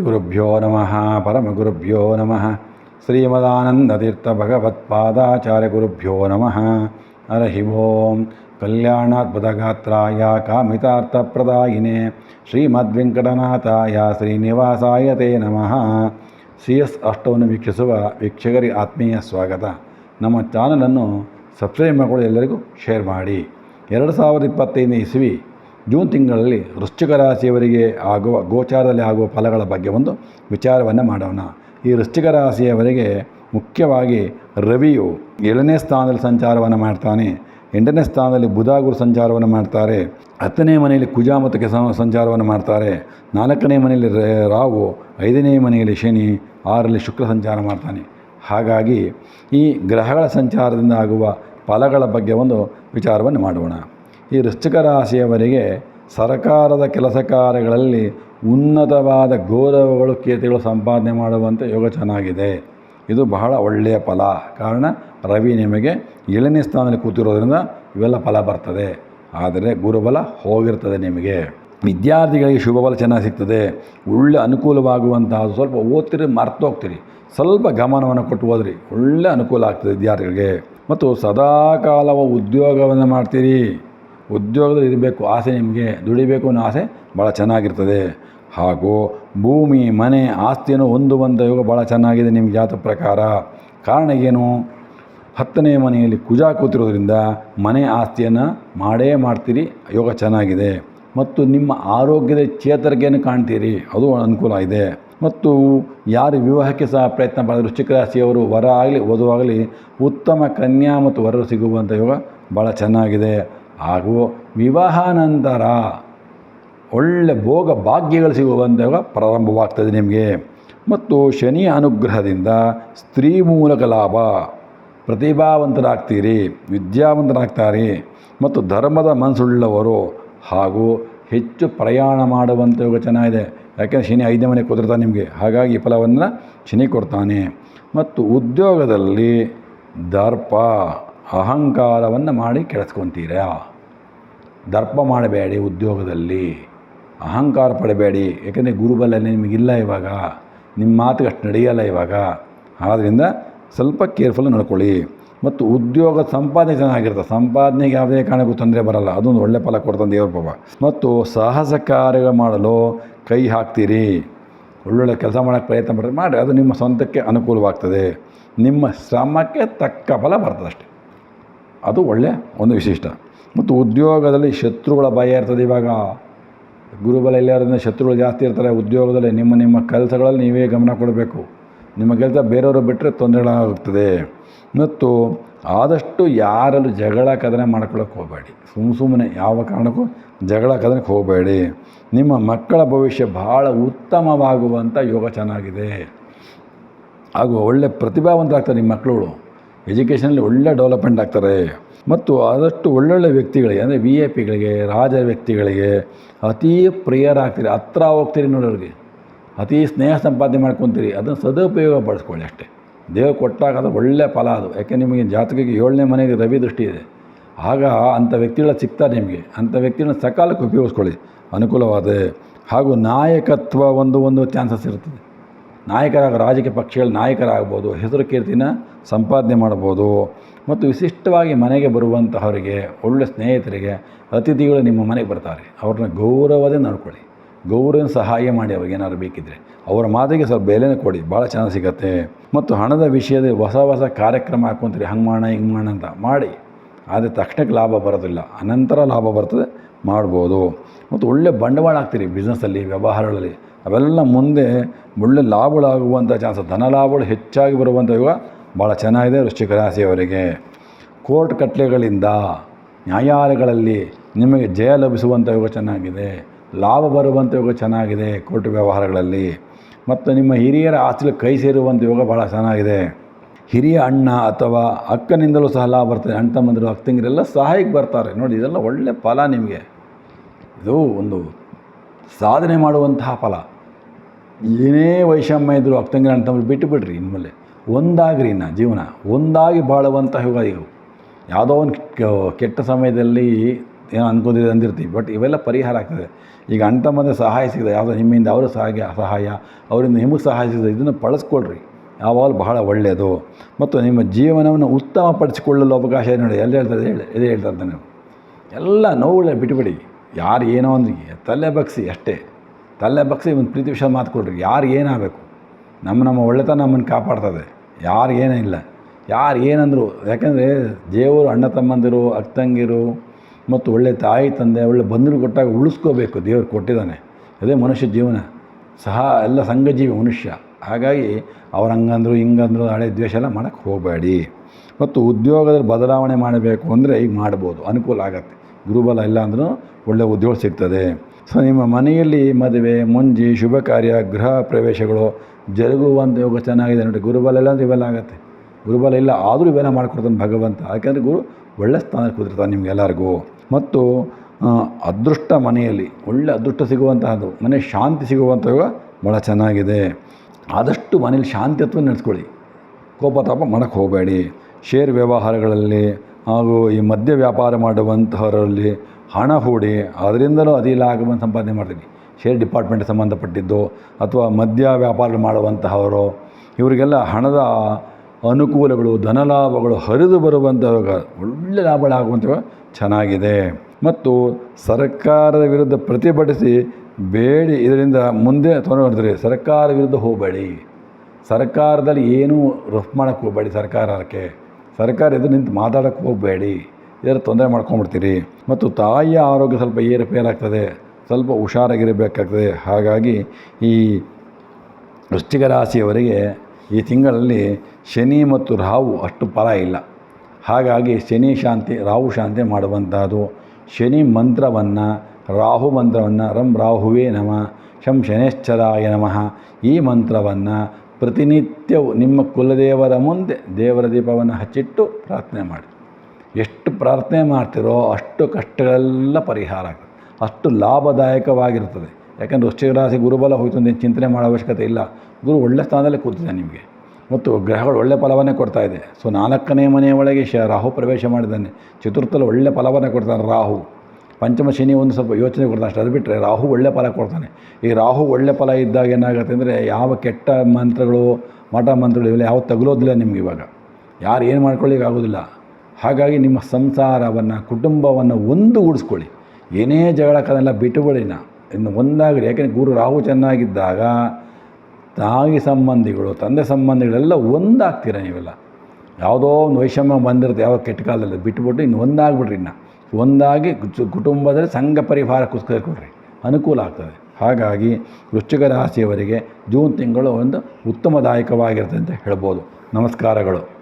ಗುರುಭ್ಯೋ ನಮಃ, ಪರಮಗುರುಭ್ಯೋ ನಮಃ. ಶ್ರೀಮದಾನಂದತೀರ್ಥ ಭಗವತ್ಪಾದಾಚಾರ್ಯ ಗುರುಭ್ಯೋ ನಮಃ. ಹರಿ ಓಂ. ಕಲ್ಯಾಣಾದ್ಭುತಗಾತ್ರಾಯ ಕಾಮಿತಾರ್ಥಪ್ರದಾಯಿನೇ. ಶ್ರೀಮದ್ವೆಂಕಟನಾಥಾಯ ಶ್ರೀನಿವಾಸಾಯ ತೇ ನಮಃ. ಸಿ ಎಸ್ ಅಷ್ಟವನ್ನು ವೀಕ್ಷಿಸುವ ವೀಕ್ಷಕರಿಗೆ ಆತ್ಮೀಯ ಸ್ವಾಗತ. ನಮ್ಮ ಚಾನಲನ್ನು ಸಬ್ಸ್ಕ್ರೈಬ್ ಮಾಡಿಕೊಳ್ಳಿ ಎಲ್ಲರಿಗೂ ಶೇರ್ ಮಾಡಿ. ಎರಡು ಸಾವಿರದ ಇಪ್ಪತ್ತೈದನೇ ಇಸ್ವಿ ಜೂನ್ ತಿಂಗಳಲ್ಲಿ ವೃಶ್ಚಿಕ ರಾಶಿಯವರಿಗೆ ಆಗುವ, ಗೋಚಾರದಲ್ಲಿ ಆಗುವ ಫಲಗಳ ಬಗ್ಗೆ ಒಂದು ವಿಚಾರವನ್ನು ಮಾಡೋಣ. ಈ ವೃಶ್ಚಿಕ ರಾಶಿಯವರಿಗೆ ಮುಖ್ಯವಾಗಿ ರವಿಯು ಏಳನೇ ಸ್ಥಾನದಲ್ಲಿ ಸಂಚಾರವನ್ನು ಮಾಡ್ತಾನೆ. ಎಂಟನೇ ಸ್ಥಾನದಲ್ಲಿ ಬುಧ ಗುರು ಸಂಚಾರವನ್ನು ಮಾಡ್ತಾರೆ. ಹತ್ತನೇ ಮನೆಯಲ್ಲಿ ಕುಜ ಮತ್ತು ಕೆಸ ಸಂಚಾರವನ್ನು ಮಾಡ್ತಾರೆ. ನಾಲ್ಕನೇ ಮನೆಯಲ್ಲಿ ರಾವು ಐದನೇ ಮನೆಯಲ್ಲಿ ಶನಿ ಆರಲ್ಲಿ ಶುಕ್ರ ಸಂಚಾರ ಮಾಡ್ತಾನೆ. ಹಾಗಾಗಿ ಈ ಗ್ರಹಗಳ ಸಂಚಾರದಿಂದ ಆಗುವ ಫಲಗಳ ಬಗ್ಗೆ ಒಂದು ವಿಚಾರವನ್ನು ಮಾಡೋಣ. ಈ ವೃಶ್ಚಿಕ ರಾಶಿಯವರಿಗೆ ಸರಕಾರದ ಕೆಲಸ ಕಾರ್ಯಗಳಲ್ಲಿ ಉನ್ನತವಾದ ಗೌರವಗಳು, ಕೀರ್ತಿಗಳು ಸಂಪಾದನೆ ಮಾಡುವಂಥ ಯೋಗ ಚೆನ್ನಾಗಿದೆ. ಇದು ಬಹಳ ಒಳ್ಳೆಯ ಫಲ. ಕಾರಣ, ರವಿ ನಿಮಗೆ ಏಳನೇ ಸ್ಥಾನದಲ್ಲಿ ಕೂತಿರೋದ್ರಿಂದ ಇವೆಲ್ಲ ಫಲ ಬರ್ತದೆ. ಆದರೆ ಗುರುಬಲ ಹೋಗಿರ್ತದೆ ನಿಮಗೆ. ವಿದ್ಯಾರ್ಥಿಗಳಿಗೆ ಶುಭಬಲ ಚೆನ್ನಾಗಿ ಸಿಗ್ತದೆ. ಒಳ್ಳೆ ಅನುಕೂಲವಾಗುವಂತಹ ಸ್ವಲ್ಪ ಓದ್ತಿರಿ ಮರ್ತೋಗ್ತೀರಿ ಸ್ವಲ್ಪ ಗಮನವನ್ನು ಕೊಟ್ಟು ಹೋದ್ರಿ ಒಳ್ಳೆ ಅನುಕೂಲ ಆಗ್ತದೆ ವಿದ್ಯಾರ್ಥಿಗಳಿಗೆ. ಮತ್ತು ಸದಾಕಾಲವ ಉದ್ಯೋಗವನ್ನು ಮಾಡ್ತೀರಿ. ಉದ್ಯೋಗದಲ್ಲಿ ಇರಬೇಕು, ಆಸೆ ನಿಮಗೆ ದುಡಿಬೇಕು ಅನ್ನೋ ಆಸೆ ಭಾಳ ಚೆನ್ನಾಗಿರ್ತದೆ. ಹಾಗೂ ಭೂಮಿ, ಮನೆ, ಆಸ್ತಿಯನ್ನು ಹೊಂದುವಂಥ ಯೋಗ ಭಾಳ ಚೆನ್ನಾಗಿದೆ ನಿಮ್ಮ ಜಾತ ಪ್ರಕಾರ. ಕಾರಣ ಏನು? ಹತ್ತನೇ ಮನೆಯಲ್ಲಿ ಕುಜ ಕೂತಿರೋದ್ರಿಂದ ಮನೆ ಆಸ್ತಿಯನ್ನು ಮಾಡೇ ಮಾಡ್ತೀರಿ, ಯೋಗ ಚೆನ್ನಾಗಿದೆ. ಮತ್ತು ನಿಮ್ಮ ಆರೋಗ್ಯದ ಚೇತರಿಕೆಯನ್ನು ಕಾಣ್ತೀರಿ, ಅದು ಅನುಕೂಲ ಇದೆ. ಮತ್ತು ಯಾರು ವಿವಾಹಕ್ಕೆ ಸಹ ಪ್ರಯತ್ನ ಮಾಡಿದ್ರು ವೃಶ್ಚಿಕ ರಾಶಿಯವರು ವರ ಆಗಲಿ ವಧುವಾಗಲಿ ಉತ್ತಮ ಕನ್ಯಾ ಮತ್ತು ವರರು ಸಿಗುವಂಥ ಯೋಗ ಭಾಳ ಚೆನ್ನಾಗಿದೆ. ಹಾಗೂ ವಿವಾಹಾನಂತರ ಒಳ್ಳೆ ಭೋಗ ಭಾಗ್ಯಗಳು ಸಿಗುವಂಥ ಯೋಗ ಪ್ರಾರಂಭವಾಗ್ತದೆ ನಿಮಗೆ. ಮತ್ತು ಶನಿ ಅನುಗ್ರಹದಿಂದ ಸ್ತ್ರೀ ಮೂಲಕ ಲಾಭ. ಪ್ರತಿಭಾವಂತರಾಗ್ತೀರಿ, ವಿದ್ಯಾವಂತರಾಗ್ತಾರೆ ಮತ್ತು ಧರ್ಮದ ಮನಸ್ಸುಳ್ಳವರು ಹಾಗೂ ಹೆಚ್ಚು ಪ್ರಯಾಣ ಮಾಡುವಂಥ ಯೋಗ ಚೆನ್ನಾಗಿದೆ. ಯಾಕೆಂದರೆ ಶನಿ ಐದನೇ ಮನೆ ಕುದುರ್ತಾನೆ ನಿಮಗೆ. ಹಾಗಾಗಿ ಫಲವನ್ನು ಶನಿ ಕೊಡ್ತಾನೆ. ಮತ್ತು ಉದ್ಯೋಗದಲ್ಲಿ ದರ್ಪ. ಅಹಂಕಾರವನ್ನು ಮಾಡಿ ಕೆಡಿಸ್ಕೊತೀರಾ ದರ್ಪ ಮಾಡಬೇಡಿ ಉದ್ಯೋಗದಲ್ಲಿ. ಅಹಂಕಾರ ಪಡಬೇಡಿ. ಯಾಕೆಂದರೆ ಗುರುಬಲ ನಿಮಗಿಲ್ಲ ಇವಾಗ. ನಿಮ್ಮ ಮಾತಿಗೆ ಅಷ್ಟು ನಡೆಯಲ್ಲ ಇವಾಗ. ಆದ್ದರಿಂದ ಸ್ವಲ್ಪ ಕೇರ್ಫುಲ್ ನಡ್ಕೊಳ್ಳಿ. ಮತ್ತು ಉದ್ಯೋಗ ಸಂಪಾದನೆ ಚೆನ್ನಾಗಿರುತ್ತೆ. ಸಂಪಾದನೆಗೆ ಯಾವುದೇ ಕಾರಣಕ್ಕೂ ತೊಂದರೆ ಬರಲ್ಲ. ಅದೊಂದು ಒಳ್ಳೆ ಫಲ ಕೊಡ್ತಾನೆ ದೇವ್ರ ಪಾಪ. ಮತ್ತು ಸಾಹಸ ಕಾರ್ಯ ಮಾಡಲು ಕೈ ಹಾಕ್ತೀರಿ. ಒಳ್ಳೊಳ್ಳೆ ಕೆಲಸ ಮಾಡೋಕ್ಕೆ ಪ್ರಯತ್ನ ಮಾಡಿ. ಅದು ನಿಮ್ಮ ಸ್ವಂತಕ್ಕೆ ಅನುಕೂಲವಾಗ್ತದೆ. ನಿಮ್ಮ ಶ್ರಮಕ್ಕೆ ತಕ್ಕ ಫಲ ಬರ್ತದೆ ಅಷ್ಟೇ ಅದು ಒಳ್ಳೆಯ ಒಂದು ವಿಶಿಷ್ಟ. ಮತ್ತು ಉದ್ಯೋಗದಲ್ಲಿ ಶತ್ರುಗಳ ಭಯ ಇರ್ತದೆ ಇವಾಗ. ಗುರುಬಲ ಇರೋದ್ರಿಂದ ಶತ್ರುಗಳು ಜಾಸ್ತಿ ಇರ್ತಾರೆ. ಉದ್ಯೋಗದಲ್ಲಿ ನಿಮ್ಮ ನಿಮ್ಮ ಕೆಲಸಗಳಲ್ಲಿ ನೀವೇ ಗಮನ ಕೊಡಬೇಕು. ನಿಮ್ಮ ಕೆಲಸ ಬೇರೆಯವರು ಬಿಟ್ಟರೆ ತೊಂದರೆಗಳಾಗುತ್ತದೆ ಮತ್ತು ಆದಷ್ಟು ಯಾರಲ್ಲೂ ಜಗಳ ಕದನೆ ಮಾಡ್ಕೊಳ್ಳೋಕೆ ಹೋಗಬೇಡಿ. ಸುಮ್ಮ ಸುಮ್ಮನೆ ಯಾವ ಕಾರಣಕ್ಕೂ ಜಗಳ ಕದನಕ್ಕೆ ಹೋಗಬೇಡಿ. ನಿಮ್ಮ ಮಕ್ಕಳ ಭವಿಷ್ಯ ಭಾಳ ಉತ್ತಮವಾಗುವಂಥ ಯೋಗ ಚೆನ್ನಾಗಿದೆ. ಹಾಗೂ ಒಳ್ಳೆ ಪ್ರತಿಭಾವಂತರಾಗ್ತಾರೆ ನಿಮ್ಮ ಮಕ್ಕಳುಗಳು ಎಜುಕೇಷನಲ್ಲಿ ಒಳ್ಳೆ ಡೆವಲಪ್ಮೆಂಟ್ ಆಗ್ತಾರೆ. ಮತ್ತು ಆದಷ್ಟು ಒಳ್ಳೊಳ್ಳೆ ವ್ಯಕ್ತಿಗಳಿಗೆ, ಅಂದರೆ ವಿ ಎ ಪಿಗಳಿಗೆ ರಾಜ ವ್ಯಕ್ತಿಗಳಿಗೆ ಅತೀ ಪ್ರಿಯರಾಗ್ತೀರಿ. ಹತ್ರ ಹೋಗ್ತೀರಿ ನೋಡೋರಿಗೆ ಅತೀ ಸ್ನೇಹ ಸಂಪಾದನೆ ಮಾಡ್ಕೊತೀರಿ. ಅದನ್ನು ಸದುಪಯೋಗ ಪಡಿಸ್ಕೊಳ್ಳಿ ಅಷ್ಟೇ. ದೇವ್ರು ಕೊಟ್ಟಾಗ ಅದು ಒಳ್ಳೆಯ ಫಲ ಅದು. ಯಾಕೆ ನಿಮಗೆ ಜಾತಕಕ್ಕೆ ಏಳನೇ ಮನೆಗೆ ರವಿ ದೃಷ್ಟಿ ಇದೆ. ಆಗ ಅಂಥ ವ್ಯಕ್ತಿಗಳ ಸಿಗ್ತಾರೆ ನಿಮಗೆ. ಅಂಥ ವ್ಯಕ್ತಿಗಳನ್ನ ಸಕಾಲಕ್ಕೆ ಉಪಯೋಗಿಸ್ಕೊಳ್ಳಿ. ಅನುಕೂಲವಾದ ಹಾಗೂ ನಾಯಕತ್ವ ಒಂದು ಒಂದು ಚಾನ್ಸಸ್ ಇರ್ತದೆ. ನಾಯಕರಾಗ ರಾಜಕೀಯ ಪಕ್ಷಗಳ ನಾಯಕರಾಗ್ಬೋದು, ಹೆಸರು ಕೀರ್ತಿನ ಸಂಪಾದನೆ ಮಾಡ್ಬೋದು. ಮತ್ತು ವಿಶಿಷ್ಟವಾಗಿ ಮನೆಗೆ ಬರುವಂತಹವರಿಗೆ, ಒಳ್ಳೆ ಸ್ನೇಹಿತರಿಗೆ ಅತಿಥಿಗಳು ನಿಮ್ಮ ಮನೆಗೆ ಬರ್ತಾರೆ. ಅವ್ರನ್ನ ಗೌರವದೇ ನೋಡ್ಕೊಳ್ಳಿ. ಗೌರವ ಸಹಾಯ ಮಾಡಿ ಅವ್ರಿಗೆ ಏನಾದ್ರು ಬೇಕಿದ್ದರೆ ಅವರ ಮಾತಿಗೆ ಸ್ವಲ್ಪ ಬೆಲೆನೇ ಕೊಡಿ. ಭಾಳ ಚೆನ್ನಾಗಿ ಸಿಗತ್ತೆ. ಮತ್ತು ಹಣದ ವಿಷಯದಲ್ಲಿ ಹೊಸ ಹೊಸ ಕಾರ್ಯಕ್ರಮ ಹಾಕ್ಕೊಂತೀರಿ ಹಂಗೆ ಮಾಡೋಣ, ಹಿಂಗೆ ಮಾಡೋಣ ಅಂತ ಮಾಡಿ. ಆದರೆ ತಕ್ಷಣಕ್ಕೆ ಲಾಭ ಬರೋದಿಲ್ಲ. ಅನಂತರ ಲಾಭ ಬರ್ತದೆ. ಮಾಡ್ಬೋದು. ಮತ್ತು ಒಳ್ಳೆ ಬಂಡವಾಳ ಹಾಕ್ತೀರಿ. ಬಿಸ್ನೆಸ್ಸಲ್ಲಿ ವ್ಯವಹಾರಗಳಲ್ಲಿ. ಅವೆಲ್ಲ ಮುಂದೆ ಒಳ್ಳೆ ಲಾಭಗಳಾಗುವಂಥ ಚಾನ್ಸ್, ಧನ ಲಾಭಗಳು ಹೆಚ್ಚಾಗಿ ಬರುವಂಥ ಯುಗ ಭಾಳ ಚೆನ್ನಾಗಿದೆ ವೃಶ್ಚಿಕ ರಾಶಿಯವರಿಗೆ. ಕೋರ್ಟ್ ಕಟ್ಲೆಗಳಿಂದ ನ್ಯಾಯಾಲಯಗಳಲ್ಲಿ ನಿಮಗೆ ಜಯ ಲಭಿಸುವಂಥ ಯೋಗ ಚೆನ್ನಾಗಿದೆ, ಲಾಭ ಬರುವಂಥ ಯೋಗ ಚೆನ್ನಾಗಿದೆ ಕೋರ್ಟ್ ವ್ಯವಹಾರಗಳಲ್ಲಿ. ಮತ್ತು ನಿಮ್ಮ ಹಿರಿಯರ ಆಸ್ತಿಲಿ ಕೈ ಸೇರುವಂಥ ಯೋಗ ಭಾಳ ಚೆನ್ನಾಗಿದೆ. ಹಿರಿಯ ಅಣ್ಣ ಅಥವಾ ಅಕ್ಕನಿಂದಲೂ ಸಹ ಲಾಭ ಬರ್ತದೆ, ಅಣ್ಣ ತಮ್ಮಂದಿರು ಅಕ್ಕ ತಂಗಿರೆಲ್ಲ ಸಹಾಯಕ್ಕೆ ಬರ್ತಾರೆ. ನೋಡಿ, ಇದೆಲ್ಲ ಒಳ್ಳೆ ಫಲ ನಿಮಗೆ. ಇದು ಒಂದು ಸಾಧನೆ ಮಾಡುವಂತಹ ಫಲ. ಏನೇ ವೈಷಮ್ಯ ಇದ್ದರೂ ಅಕ್ತಂಗಿರ ಅಂತ ತಮ್ಮರು ಬಿಟ್ಟು ಬಿಡ್ರಿ ಇನ್ಮೇಲೆ. ಒಂದಾಗ್ರಿ ಇನ್ನು ಜೀವನ. ಒಂದಾಗಿ ಬಾಳುವಂತಹ ಯುಗ ಇವು ಯಾವುದೋ ಒಂದು ಕೆಟ್ಟ ಸಮಯದಲ್ಲಿ ಏನೋ ಅನ್ಕೊಂಡಿದೆ ಅಂದಿರ್ತೀವಿ. ಬಟ್ ಇವೆಲ್ಲ ಪರಿಹಾರ ಆಗ್ತದೆ. ಈಗ ಅಂಟ ಮಂದಿ ಸಹಾಯ ಸಿಗಿದೆ, ಯಾವುದೋ ನಿಮ್ಮಿಂದ ಅವರು ಸಹಾಯ ಸಹಾಯ ಅವರಿಂದ ನಿಮಗೆ ಸಹಾಯ ಸಿಗದೆ, ಇದನ್ನು ಬಳಸ್ಕೊಳ್ರಿ ಯಾವಾಗಲೂ ಬಹಳ ಒಳ್ಳೆಯದು ಮತ್ತು ನಿಮ್ಮ ಜೀವನವನ್ನು ಉತ್ತಮಪಡಿಸಿಕೊಳ್ಳಲು ಅವಕಾಶ ಇದೆ ನೋಡಿ. ಎಲ್ಲ ಹೇಳ್ತಾರೆ, ಹೇಳಿ ಇದೇ ಹೇಳ್ತಾರೆ ನೀವು. ಎಲ್ಲ ನೋವುಗಳೇ ಬಿಟ್ಬಿಡಿ. ಯಾರು ಏನೋ ಒಂದು ತಲೆ ಬಗ್ಸಿ ಅಷ್ಟೇ. ತಲೆ ಬಗ್ಸಿ ಒಂದು ಪ್ರೀತಿ ವಿಷಯ ಮಾತು ಕೊಡ್ರಿ. ಯಾರು ಏನಾಗಬೇಕು? ನಮ್ಮ ನಮ್ಮ ಒಳ್ಳೆತನ ನಮ್ಮನ್ನು ಕಾಪಾಡ್ತದೆ. ಯಾರು ಏನಿಲ್ಲ ಯಾರು ಏನಂದರು, ಯಾಕಂದರೆ ದೇವರು ಅಣ್ಣ ತಮ್ಮಂದಿರು ಅಕ್ಕಂಗಿರು ಮತ್ತು ಒಳ್ಳೆ ತಾಯಿ, ತಂದೆ, ಒಳ್ಳೆ ಬಂಧುಗಳು ಕೊಟ್ಟಾಗ ಉಳಿಸ್ಕೋಬೇಕು ದೇವರು ಕೊಟ್ಟಿದ್ದಾನೆ. ಅದೇ ಮನುಷ್ಯ ಜೀವನ. ಸಹ ಎಲ್ಲ ಸಂಘಜೀವಿ ಮನುಷ್ಯ. ಹಾಗಾಗಿ ಅವ್ರು ಹಂಗಂದ್ರು, ಹಿಂಗಂದ್ರು, ಹಳೆ ದ್ವೇಷ ಎಲ್ಲ ಮಾಡೋಕ್ಕೆ ಹೋಗಬೇಡಿ. ಮತ್ತು ಉದ್ಯೋಗದಲ್ಲಿ ಬದಲಾವಣೆ ಮಾಡಬೇಕು ಅಂದರೆ ಈಗ ಮಾಡ್ಬೋದು. ಅನುಕೂಲ ಆಗತ್ತೆ. ಗುರುಬಲ ಇಲ್ಲ ಅಂದ್ರೂ ಒಳ್ಳೆಯ ಉದ್ಯೋಗ ಸಿಗ್ತದೆ. ಸೊ ನಿಮ್ಮ ಮನೆಯಲ್ಲಿ ಮದುವೆ, ಮುಂಜಿ, ಶುಭ ಕಾರ್ಯ, ಗೃಹ ಪ್ರವೇಶಗಳು ಜರುಗುವಂಥ ಯೋಗ ಚೆನ್ನಾಗಿದೆ ನೋಡಿ. ಗುರುಬಲ ಇಲ್ಲ ಅಂದರೆ ಇವೆಲ್ಲ ಆಗುತ್ತೆ. ಗುರುಬಲ ಇಲ್ಲ ಆದರೂ ಇವೆಲ್ಲ ಮಾಡಿಕೊಡ್ತಾನೆ ಭಗವಂತ. ಯಾಕೆಂದರೆ ಗುರು ಒಳ್ಳೆ ಸ್ಥಾನಕ್ಕೆ ಕೂತಿರ್ತಾನೆ ನಿಮಗೆಲ್ಲರಿಗೂ. ಮತ್ತು ಅದೃಷ್ಟ ಮನೆಯಲ್ಲಿ, ಒಳ್ಳೆ ಅದೃಷ್ಟ ಸಿಗುವಂತಹದ್ದು ಮನೆ ಶಾಂತಿ ಸಿಗುವಂಥ ಯೋಗ ಭಾಳ ಚೆನ್ನಾಗಿದೆ. ಆದಷ್ಟು ಮನೇಲಿ ಶಾಂತಿತ್ವ ನಡೆಸ್ಕೊಳ್ಳಿ. ಕೋಪ ತಾಪ ಮಾಡೋಕ್ಕೆ ಹೋಗಬೇಡಿ. ಶೇರ್ ವ್ಯವಹಾರಗಳಲ್ಲಿ ಹಾಗೂ ಈ ಮದ್ಯ ವ್ಯಾಪಾರ ಮಾಡುವಂಥವರಲ್ಲಿ ಹಣ ಹೂಡಿ ಅದರಿಂದಲೂ ಅದಿ ಲಾಭವನ್ನು ಸಂಪಾದನೆ ಮಾಡ್ತೀನಿ ಶೇರ್ ಡಿಪಾರ್ಟ್ಮೆಂಟ್ ಸಂಬಂಧಪಟ್ಟಿದ್ದು ಅಥವಾ ಮದ್ಯ ವ್ಯಾಪಾರ ಮಾಡುವಂತಹವರು, ಇವರಿಗೆಲ್ಲ ಹಣದ ಅನುಕೂಲಗಳು ಧನಲಾಭಗಳು ಹರಿದು ಬರುವಂತಹ ಒಳ್ಳೆ ಲಾಭಗಳಾಗುವಂಥವು ಚೆನ್ನಾಗಿದೆ. ಮತ್ತು ಸರ್ಕಾರದ ವಿರುದ್ಧ ಪ್ರತಿಭಟಿಸಿ ಬೇಡಿ ಇದರಿಂದ ಮುಂದೆ ಮಾಡ್ತಾರೆ ಸರ್ಕಾರ ವಿರುದ್ಧ ಹೋಗಬೇಡಿ. ಸರ್ಕಾರದಲ್ಲಿ ಏನೂ ರಫ್ ಮಾಡೋಕ್ಕೆ ಹೋಗಬೇಡಿ ಸರ್ಕಾರಕ್ಕೆ. ಸರ್ಕಾರ ಎದುರು ನಿಂತು ಮಾತಾಡೋಕ್ಕೆ ಹೋಗಬೇಡಿ. ಇದರ ತೊಂದರೆ ಮಾಡ್ಕೊಂಬಿಡ್ತೀರಿ. ಮತ್ತು ತಾಯಿಯ ಆರೋಗ್ಯ ಸ್ವಲ್ಪ ಏರುಪೇರಾಗ್ತದೆ ಸ್ವಲ್ಪ ಹುಷಾರಾಗಿರಬೇಕಾಗ್ತದೆ. ಹಾಗಾಗಿ ಈ ವೃಶ್ಚಿಕ ರಾಶಿಯವರಿಗೆ ಈ ತಿಂಗಳಲ್ಲಿ ಶನಿ ಮತ್ತು ರಾಹು ಅಷ್ಟು ಫಲ ಇಲ್ಲ. ಹಾಗಾಗಿ ಶನಿ ಶಾಂತಿ, ರಾಹು ಶಾಂತಿ ಮಾಡುವಂಥದ್ದು. ಶನಿ ಮಂತ್ರವನ್ನು, ರಾಹು ಮಂತ್ರವನ್ನು, ರಂ ರಾಹುವೇ ನಮಃ, ಶಂ ಶನೇಶ್ಚರಾಯ ನಮಃ ಈ ಮಂತ್ರವನ್ನು ಪ್ರತಿನಿತ್ಯವೂ ನಿಮ್ಮ ಕುಲದೇವರ ಮುಂದೆ ದೇವರ ದೀಪವನ್ನು ಹಚ್ಚಿಟ್ಟು ಪ್ರಾರ್ಥನೆ ಮಾಡಿ. ಎಷ್ಟು ಪ್ರಾರ್ಥನೆ ಮಾಡ್ತೀರೋ ಅಷ್ಟು ಕಷ್ಟಗಳೆಲ್ಲ ಪರಿಹಾರ ಆಗ್ತದೆ ಅಷ್ಟು ಲಾಭದಾಯಕವಾಗಿರ್ತದೆ ಯಾಕಂದರೆ ವೃಶ್ಚಿಕ ರಾಶಿ ಗುರುಬಲ ಹೋಯಿತು ಅಂತ ಚಿಂತನೆ ಮಾಡೋ ಅವಶ್ಯಕತೆ ಇಲ್ಲ. ಗುರು ಒಳ್ಳೆ ಸ್ಥಾನದಲ್ಲಿ ಕೂತಿದೆ ನಿಮಗೆ. ಮತ್ತು ಗ್ರಹಗಳು ಒಳ್ಳೆ ಫಲವನ್ನೇ ಕೊಡ್ತಾ ಇದೆ. ಸೊ ನಾಲ್ಕನೇ ಮನೆಯ ಒಳಗೆ ಶ ರಾಹು ಪ್ರವೇಶ ಮಾಡಿದ್ದಾನೆ. ಚತುರ್ಥಲ್ಲಿ ಒಳ್ಳೆ ಫಲವನ್ನು ಕೊಡ್ತಾನೆ ರಾಹು. ಪಂಚಮ ಶನಿ ಒಂದು ಸ್ವಲ್ಪ ಯೋಚನೆ ಕೊಡ್ತಾನೆ ಅಷ್ಟೇ. ಅದು ಬಿಟ್ಟರೆ ರಾಹು ಒಳ್ಳೆ ಫಲ ಕೊಡ್ತಾನೆ. ಈ ರಾಹು ಒಳ್ಳೆ ಫಲ ಇದ್ದಾಗ ಏನಾಗುತ್ತೆ ಅಂದರೆ ಯಾವ ಕೆಟ್ಟ ಮಂತ್ರಗಳು, ಮಠ ಮಂತ್ರಗಳು ಇವೆಲ್ಲ ಯಾವ ತಗುಲೋದಿಲ್ಲ ನಿಮ್ಗೆ ಇವಾಗ. ಯಾರು ಏನು ಮಾಡ್ಕೊಳ್ಳಿಕ್ಕೆ ಆಗೋದಿಲ್ಲ. ಹಾಗಾಗಿ ನಿಮ್ಮ ಸಂಸಾರವನ್ನು, ಕುಟುಂಬವನ್ನು ಒಂದುಗೂಡಿಸ್ಕೊಳ್ಳಿ ಏನೇ ಜಗಳ ಕದೆಲ್ಲ ಬಿಟ್ಟುಬಿಡಿ ನಾ. ಇನ್ನು ಒಂದಾಗಲಿ. ಯಾಕೆಂದರೆ ಗುರು ರಾಹು ಚೆನ್ನಾಗಿದ್ದಾಗ ತಾಯಿ ಸಂಬಂಧಿಗಳು, ತಂದೆ ಸಂಬಂಧಿಗಳೆಲ್ಲ ಒಂದಾಗ್ತೀರ ನೀವೆಲ್ಲ? ಯಾವುದೋ ಒಂದು ವೈಷಮ್ಯ ಬಂದಿರುತ್ತೆ ಯಾವ ಕೆಟ್ಟ ಕಾಲದಲ್ಲಿ. ಬಿಟ್ಬಿಟ್ಟು ಇನ್ನು ಒಂದಾಗ್ಬಿಡ್ರಿ ಇನ್ನು. ಒಂದಾಗಿ ಕುಟುಂಬದ ಸಂಘ ಪರಿವಾರ ಕೊಡ್ರಿ. ಅನುಕೂಲ ಆಗ್ತದೆ. ಹಾಗಾಗಿ ವೃಶ್ಚಿಕ ರಾಶಿಯವರಿಗೆ ಜೂನ್ ತಿಂಗಳು ಒಂದು ಉತ್ತಮದಾಯಕವಾಗಿರುತ್ತೆ ಅಂತ ಹೇಳ್ಬೋದು. ನಮಸ್ಕಾರಗಳು.